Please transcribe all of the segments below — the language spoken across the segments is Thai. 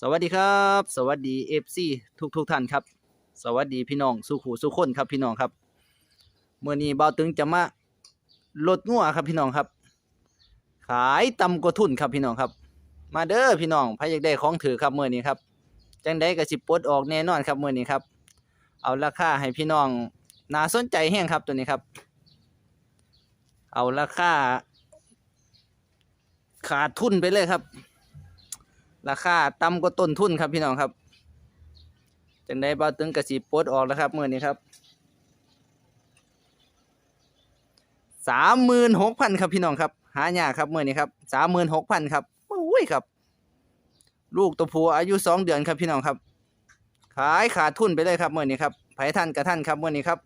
สวัสดีครับ สวัสดีเอฟซีทุกทุกท่านครับ สวัสดีพี่น้องสุขูสุขคนครับพี่น้องครับเมื่อนี้เบาตึงจะมาลดงัวครับพี่น้องครับ ขายต่ำกว่าทุนครับพี่น้องครับ มาเด้อพี่น้องพายอยากได้ของถือครับเมื่อนี้ครับจังได้ก็สิปดออกแน่นอนครับเมื่อนี้ครับ เอาราคาให้พี่น้องน่าสนใจแห้งครับตัวนี้ครับ เอาราคาขาดทุนไปเลยครับ ราคาต่ำกว่าต้นทุนครับพี่น้องครับจังได้บ่าตึงกระสีปดออกแล้วครับเมื่อนี้ครับสามหมื่นหกพันครับพี่น้องครับ หายากครับเมื่อนี้ครับสามหมื่นหกพันครับโอ้ยครับ ลูกตัวผู้อายุสองเดือนครับพี่น้องครับ ขายขาดทุนไปเลยครับเมื่อนี้ครับไผท่านกับท่านครับเมื่อนี้ครับ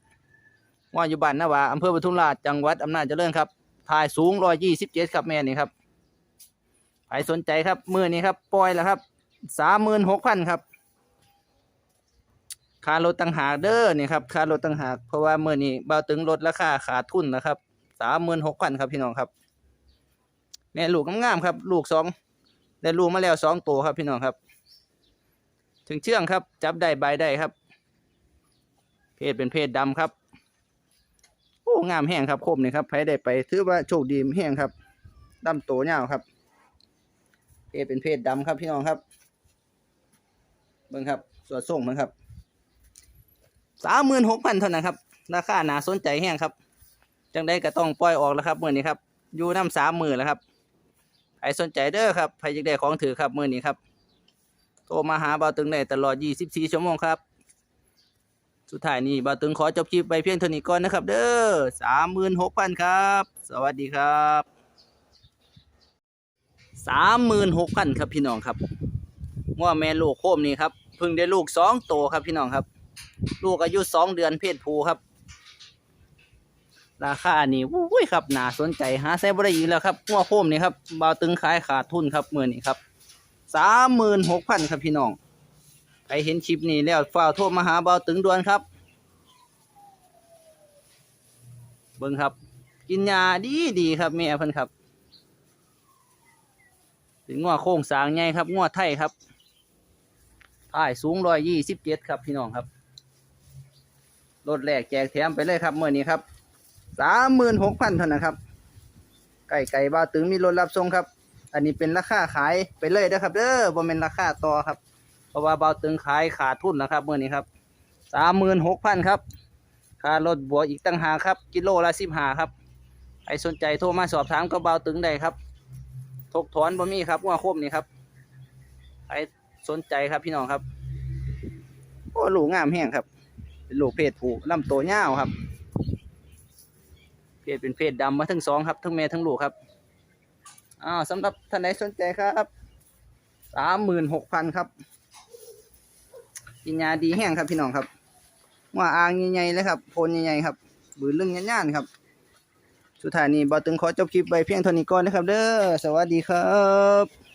ว่าอยู่บ้านนาวาอำเภอปทุมราชจังหวัดอำนาจเจริญครับถ่ายสูงร้อยยี่สิบเจ็ดครับแม่นี่ครับ ใครสนใจครับมือนี้ครับปล่อยแล้วครับสามหมื่นหกพันครับค่ารถต่างหากเด้อนี่ครับค่ารถต่างหากเพราะว่ามือนี้เบาตึงลดราคาขาดทุนนะครับสามหมื่นหกพันครับพี่น้องครับแม่ลูกงามๆครับ ลูกสองได้ลูกมาแล้วสองตัวครับพี่น้องครับ ถึงเชื่องครับ จับได้ใบได้ครับ เพศเป็นเพศดำครับโอ้งามแห้งครับคมนี่ครับใครได้ไปถือว่าโชคดีแห้งครับดำโตเงาครับ เพศเป็นเพศดำครับพี่น้องครับเบิ่งครับส่วนส่งมันครับสามหมื่นหกพันเท่านั้นครับราคาหนาสนใจแห้งครับ จังได้ก็ต้องปล่อยออกแล้วครับเมื่อนี้ครับอยู่น้ำสามหมื่นแล้วครับใครสนใจเด้อครับใครอยากได้ของถือครับเมื่อนี้ครับโทรมาหาบ่าวตึงได้ตลอด 24 ชั่วโมงครับ สุดท้ายนี้บ่าวตึงขอจบคลิปไปเพียงเท่านี้ก่อนนะครับ เด้อ36,000 ครับ สวัสดีครับ สามหมื่นหกพันครับพี่น้องครับว่าแม่ลูกโคมนี่ครับเพิ่งได้ลูกสองโตวครับพี่น้องครับ ลูกอายุสองเดือนเพศผู้ครับ ราคานี่วุ้ยครับน่าสนใจหาใช้บริยีกแล้วครับงัวโคมนี่ครับบาวตึงขายขาดทุนครับเมื่อนี้ครับสามหมื่นหกพันครับพี่น้องใครเห็นคลิปนี้แล้วฝ้ากโทรมาหาบาวตึงด่วนครับเบิ่งครับ กินยาดีดีครับแม่เพิ่นครับ เป็นง้อโค้งสางใหญ่ครับง้อไทยครับถ่ายสูงร้อยยี่สิบเจ็ดครับพี่น้องครับรถแรกแจกแถมไปเลยครับเมื่อนี้ครับสามหมื่นหกพันเท่านั้นครับ ไก่ไก่บ้าตึงมีรถรับส่งครับ อันนี้เป็นราคาขายไปเลยนะครับเด้อบ่เป็นราคาต่อครับ เพราะว่าเบาตึงขายขาดทุนนะครับเมื่อนี้ครับสามหมื่นหกพันครับค่ารถบวกอีกตั้งหากครับ กิโลละสิบห้าครับใครสนใจโทรมาสอบถามกับเบาตึงได้ครับ กถอนบ่มีครับว่าคมนี่ครับใครสนใจครับพี่น้องครับโอ้ลูกงามแห้งครับเป็นลูกเพศผู้ลำตัวยาวครับ เพศเป็นเพศดำมาทั้งสองครับ ทั้งแม่ทั้งลูกครับอ้าวสำหรับท่านใดสนใจครับสามหมื่นหกพันครับกินยาดีแห้งครับพี่น้องครับว่าอ่างใหญ่ๆเลยครับโพนใหญ่ๆครับบือลึงย่านๆครับ สุดท้ายนี้บอตึงขอจบคลิปไปเพียงเท่านี้ก่อนนะครับ เด้อสวัสดีครับ